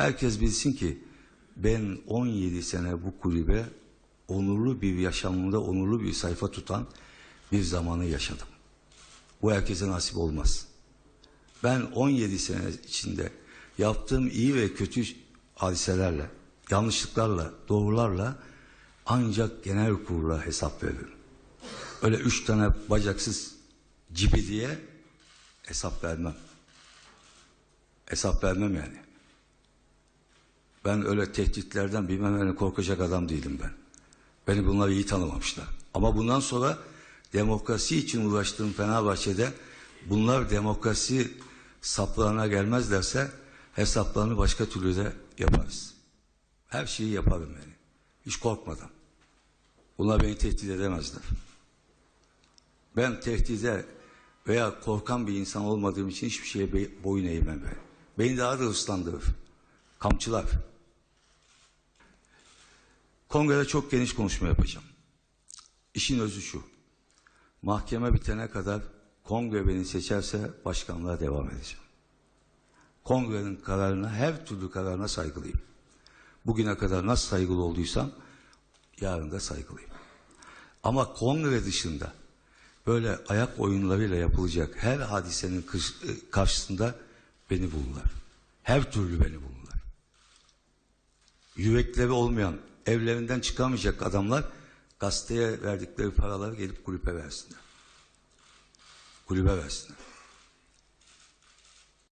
Herkes bilsin ki ben 17 sene bu kulübe onurlu bir yaşamında onurlu bir sayfa tutan bir zamanı yaşadım. Bu herkese nasip olmaz. Ben 17 sene içinde yaptığım iyi ve kötü hadiselerle, yanlışlıklarla, doğrularla ancak genel kurula hesap veririm. Öyle üç tane bacaksız cibi diye hesap vermem. Hesap vermem yani. Ben öyle tehditlerden bilmem ne korkacak adam değilim ben. Beni bunlar iyi tanımamışlar. Ama bundan sonra demokrasi için uğraştığım Fenerbahçe'de bunlar demokrasi saplarına gelmezlerse hesaplarını başka türlü de yaparız. Her şeyi yaparım yani. Hiç korkmadan. Bunlar beni tehdit edemezler. Ben tehdide veya korkan bir insan olmadığım için hiçbir şeye boyun eğmem ben. Beni daha da ıslandırır. Kamçılar. Kongrede çok geniş konuşma yapacağım. İşin özü şu. Mahkeme bitene kadar kongre beni seçerse başkanlığa devam edeceğim. Kongrenin kararına, her türlü kararına saygılıyım. Bugüne kadar nasıl saygılı olduysam yarın da saygılıyım. Ama kongre dışında böyle ayak oyunlarıyla yapılacak her hadisenin e, karşısında beni bulurlar. Her türlü beni bulurlar. Yürekleri olmayan, evlerinden çıkamayacak adamlar gazeteye verdikleri paraları gelip kulübe versinler. Kulübe versinler.